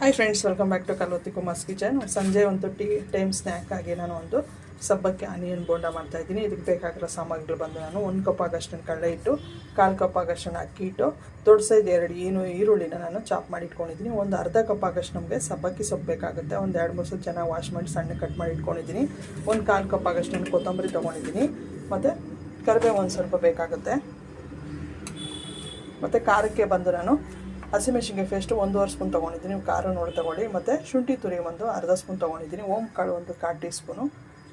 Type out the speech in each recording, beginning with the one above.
Hi friends welcome back to Kalvathi Kumar's kitchen ಸಂಜೆ ಒಂದು tea time snack ಆಗಿ ನಾನು ಒಂದು ಸಬ್ಬಕ್ಕೆ, ಆನಿಯನ್ ಬೋಂಡ ಮಾಡ್ತಾ ಇದ್ದೀನಿ. ಇದಕ್ಕೆ ಬೇಕಾಗಿರೋ ಸಾಮಗ್ರಿಗಳು ಬಂದು ನಾನು ಒಂದು ಕಪ್ ಆಗಷ್ಟನ್ನು ಕಡಲೆ ಇಟ್ಟು ಕಾಲು ಕಪ್ ಆಗಷ್ಟನ್ನು ಅಕ್ಕಿ ಇಟ್ಟು ದೊಡ್ಡ ಎರಡು ಏನು ಈರುಳ್ಳಿನ ನಾನು ಚಾಪ್ ಮಾಡಿ ಇಟ್ಕೊಂಡಿದ್ದೀನಿ. ಒಂದು ಅರ್ಧ ಕಪ್ ಆಗಷ್ಟು ನಮಗೆ ಸಬ್ಬಕ್ಕಿ ಸೊಪ್ಪು ಬೇಕಾಗುತ್ತೆ. ಒಂದು ಎರಡು ಮೂರು ಸಲ ಚೆನ್ನಾಗಿ ವಾಶ್ ಮಾಡಿ ಸಣ್ಣ ಕಟ್ ಮಾಡಿ ಇಟ್ಕೊಂಡಿದ್ದೀನಿ. ಒಂದು ಕಾಲು ಕಪ್ ಆಗಷ್ಟು ನಾನು ಕೊತ್ತಂಬರಿ ತೊಗೊಂಡಿದ್ದೀನಿ. ಮತ್ತು ಕರಿಬೇವು ಒಂದು ಸ್ವಲ್ಪ ಬೇಕಾಗುತ್ತೆ. ಮತ್ತು ಖಾರಕ್ಕೆ ಬಂದು ನಾನು ಹಸಿಮೆಣಸಿನ್ಕಾಯಿ ಪೇಸ್ಟು ಒಂದೂವರೆ ಸ್ಪೂನ್ ತೊಗೊಂಡಿದ್ದೀನಿ. ನೀವು ಖಾರ ನೋಡಿ ತೊಗೊಳ್ಳಿ. ಮತ್ತು ಶುಂಠಿ ತುರಿ ಒಂದು ಅರ್ಧ ಸ್ಪೂನ್ ತೊಗೊಂಡಿದ್ದೀನಿ. ಓಮ್ ಕಾಳು ಒಂದು ಕಾಲು ಟೀ ಸ್ಪೂನು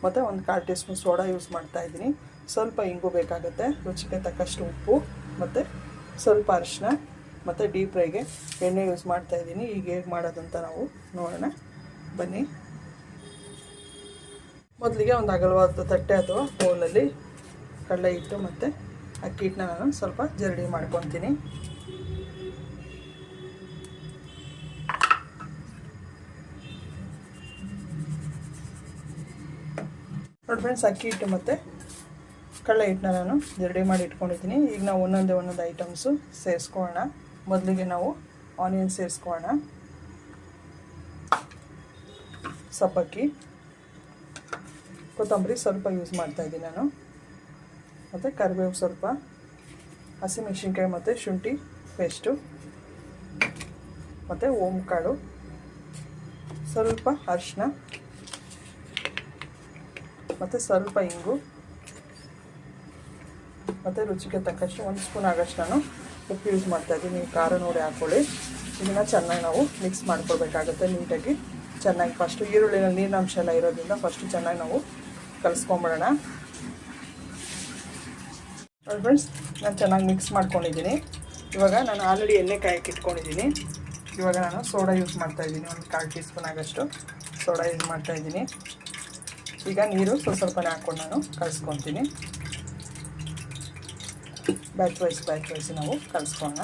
ಮತ್ತು ಒಂದು ಕಾಲು ಟೀ ಸ್ಪೂನ್ ಸೋಡಾ ಯೂಸ್ ಮಾಡ್ತಾ ಇದ್ದೀನಿ. ಸ್ವಲ್ಪ ಇಂಗು ಬೇಕಾಗುತ್ತೆ. ರುಚಿಗೆ ತಕ್ಕಷ್ಟು ಉಪ್ಪು. ಮತ್ತು ಸ್ವಲ್ಪ ಅರಿಶಿನ ಮತ್ತು ಡೀಪ್ ಫ್ರೈಗೆ ಎಣ್ಣೆ ಯೂಸ್ ಮಾಡ್ತಾ ಇದ್ದೀನಿ. ಈಗ ಹೇಗೆ ಮಾಡೋದಂತ ನಾವು ನೋಡೋಣ. ಬನ್ನಿ. ಮೊದಲಿಗೆ ಒಂದು ಅಗಲವಾದ ತಟ್ಟೆ ಅಥವಾ ಬೌಲಲ್ಲಿ ಕಡಲೆ ಹಿಟ್ಟು ಮತ್ತು ಅಕ್ಕಿ ಹಿಟ್ಟನ್ನ ನಾನು ಸ್ವಲ್ಪ ಜರಡಿ ಮಾಡ್ಕೊತೀನಿ. ನೋಡಿ ಫ್ರೆಂಡ್ಸ್ ಅಕ್ಕಿ ಹಿಟ್ಟು ಮತ್ತು ಕಡಲೆ ಹಿಟ್ಟನ್ನ ನಾನು ರೆಡಿ ಮಾಡಿ ಇಟ್ಕೊಂಡಿದ್ದೀನಿ. ಈಗ ನಾವು ಒಂದೊಂದೇ ಒಂದೊಂದು ಐಟಮ್ಸು ಸೇರಿಸ್ಕೊಳ್ಳೋಣ. ಮೊದಲಿಗೆ ನಾವು ಆನಿಯನ್ ಸೇರಿಸ್ಕೊಳ್ಳೋಣ. ಸಬ್ಬಕ್ಕಿ ಕೊತ್ತಂಬರಿ ಸ್ವಲ್ಪ ಯೂಸ್ ಮಾಡ್ತಾಯಿದ್ದೀನಿ ನಾನು. ಮತ್ತು ಕರಿಬೇವು ಸ್ವಲ್ಪ ಹಸಿಮೆಣಸಿನ್ಕಾಯಿ ಮತ್ತು ಶುಂಠಿ ಪೇಸ್ಟು ಮತ್ತು ಓಮ್ ಕಾಳು ಸ್ವಲ್ಪ ಅರಿಶಿನ ಮತ್ತು ಸ್ವಲ್ಪ ಇಂಗು, ಮತ್ತು ರುಚಿಗೆ ತಕ್ಕಷ್ಟು ಒಂದು ಸ್ಪೂನ್ ಆಗಷ್ಟು ನಾನು ಉಪ್ಪು ಯೂಸ್ ಮಾಡ್ತಾಯಿದ್ದೀನಿ ನೀವು ಖಾರ ನೋಡಿ ಹಾಕ್ಕೊಳ್ಳಿ ಇದನ್ನು ಚೆನ್ನಾಗಿ ನಾವು ಮಿಕ್ಸ್ ಮಾಡ್ಕೊಳ್ಬೇಕಾಗುತ್ತೆ ನೀಟಾಗಿ. ಚೆನ್ನಾಗಿ ಫಸ್ಟು ಈರುಳ್ಳಿನಲ್ಲಿ ನೀರಿನಾಂಶ ಎಲ್ಲ ಇರೋದ್ರಿಂದ ಫಸ್ಟು ಚೆನ್ನಾಗಿ ನಾವು ಕಲಿಸ್ಕೊಂಬಿಡೋಣ. ನೋಡಿ ಫ್ರೆಂಡ್ಸ್ ನಾನು ಚೆನ್ನಾಗಿ ಮಿಕ್ಸ್ ಮಾಡ್ಕೊಂಡಿದ್ದೀನಿ. ಇವಾಗ ನಾನು ಆಲ್ರೆಡಿ ಎಣ್ಣೆ ಕಾಯಕ್ಕೆ ಇಟ್ಕೊಂಡಿದ್ದೀನಿ. ಇವಾಗ ನಾನು ಸೋಡಾ ಯೂಸ್ ಮಾಡ್ತಾಯಿದ್ದೀನಿ ಒಂದು ಕಾಲು ಟೀ ಸ್ಪೂನ್ ಆಗಷ್ಟು ಸೋಡಾ ಯೂಸ್ ಮಾಡ್ತಾಯಿದ್ದೀನಿ ಈಗ ನೀರು ಸ್ವಲ್ಪ ಸ್ವಲ್ಪನೇ ಹಾಕ್ಕೊಂಡು ನಾನು ಕಲಿಸ್ಕೊತೀನಿ. ಬ್ಯಾಚ್ ವೈಸ್ ಬ್ಯಾಚ್ ವೈಸ್ ನಾವು ಕಲಿಸ್ಕೊಳ್ಳೋಣ.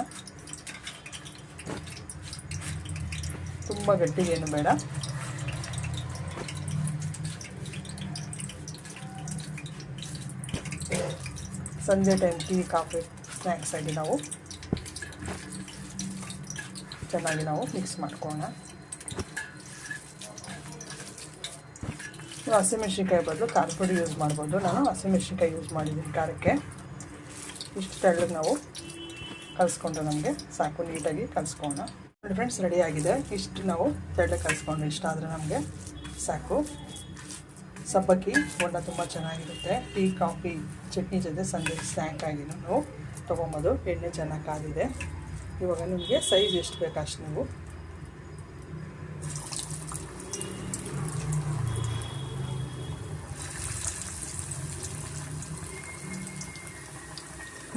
ತುಂಬ ಗಟ್ಟಿಗೇನು ಬೇಡ. ಸಂಜೆ ಟೈಮ್ ಟೀ ಕಾಫಿ ಸ್ನ್ಯಾಕ್ಸಾಗಿ ನಾವು ಚೆನ್ನಾಗಿ ನಾವು ಮಿಕ್ಸ್ ಮಾಡ್ಕೊಳ್ಳೋಣ. ನೀವು ಹಸಿಮೆಣ್ಸಿನ್ಕಾಯಿ ಬದಲು ಖಾರ ಪುಡಿ ಯೂಸ್ ಮಾಡ್ಬೋದು. ನಾನು ಹಸಿಮೆಣ್ಸಿನ್ಕಾಯಿ ಯೂಸ್ ಮಾಡಿದ್ದೀನಿ ಖಾರಕ್ಕೆ. ಇಷ್ಟು ತೆಳ್ಳಗೆ ನಾವು ಕಲಿಸ್ಕೊಂಡು ನಮಗೆ ಸಾಕು, ನೀಟಾಗಿ ಕಲಿಸ್ಕೊಳ್ಳೋಣ. ನೋಡಿ ಫ್ರೆಂಡ್ಸ್ ರೆಡಿ ಆಗಿದೆ. ಇಷ್ಟು ನಾವು ತೆಳ್ಳಗೆ ಕಲಿಸ್ಕೊಂಡು, ಇಷ್ಟ ಆದರೆ ನಮಗೆ ಸಾಕು. ಸಬ್ಬಕ್ಕಿ, ಬೋಂಡ ತುಂಬ ಚೆನ್ನಾಗಿರುತ್ತೆ. ಟೀ, ಕಾಫಿ, ಚಟ್ನಿ ಜೊತೆ ಸಂಜೆ ಸ್ನ್ಯಾಕ್ ಆಗಿ ನಾವು ತೊಗೊಂಬೋದು. ಎಣ್ಣೆ ಚೆನ್ನಾಗಿ ಕಾದಿದೆ. ಇವಾಗ ನಿಮಗೆ ಸೈಜ್ ಎಷ್ಟು ಬೇಕು ಅಷ್ಟು ನೀವು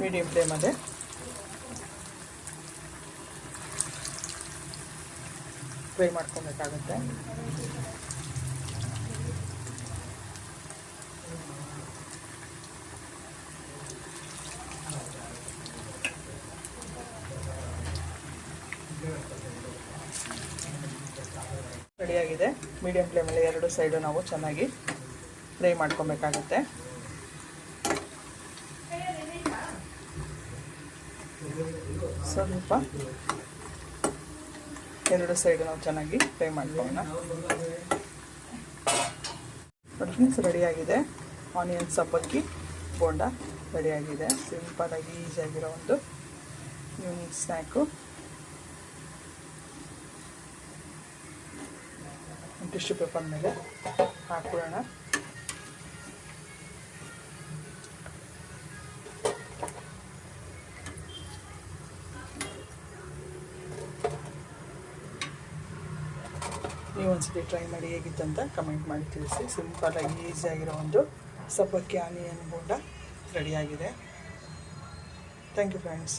ಮೀಡಿಯಮ್ ಫ್ಲೇಮಲ್ಲೇ ಫ್ರೈ ಮಾಡ್ಕೊಬೇಕಾಗುತ್ತೆ. ರೆಡಿಯಾಗಿದೆ ಮೀಡಿಯಂ ಫ್ಲೇಮಲ್ಲಿ ಎರಡು ಸೈಡು ನಾವು ಚೆನ್ನಾಗಿ ಫ್ರೈ ಮಾಡ್ಕೊಬೇಕಾಗುತ್ತೆ. ಸ್ವಲ್ಪ. ಎರಡು ಸೈಡ್ ನಾವು ಚೆನ್ನಾಗಿ ಫ್ರೈ ಮಾಡ್ಕೊಳ್ಳೋಣ. ಫ್ರೆಂಡ್ಸ್ ರೆಡಿಯಾಗಿದೆ ಆನಿಯನ್ ಸಬ್ಬಕ್ಕಿ, ಬೋಂಡ ರೆಡಿಯಾಗಿದೆ ಸಿಂಪಲಾಗಿ ಈಸಿಯಾಗಿರೋ ಒಂದು ಯೂನಿಕ್ ಸ್ನ್ಯಾಕು ಟಿಶ್ಯೂ ಪೇಪರ್ ಮೇಲೆ ಹಾಕ್ಬಿಡೋಣ ನೀವು ಒಂದ್ಸತಿ ಟ್ರೈ ಮಾಡಿ ಹೇಗಿತ್ತಂತ ಕಮೆಂಟ್ ಮಾಡಿ ತಿಳಿಸಿ. ಸಿಂಪಲಾಗಿ ಈಸಿಯಾಗಿರೋ ಒಂದು ಸಬ್ಬಕ್ಕಿ ಆನಿಯನ್ ಬೋಂಡ ರೆಡಿಯಾಗಿದೆ ಥ್ಯಾಂಕ್ ಯು ಫ್ರೆಂಡ್ಸ್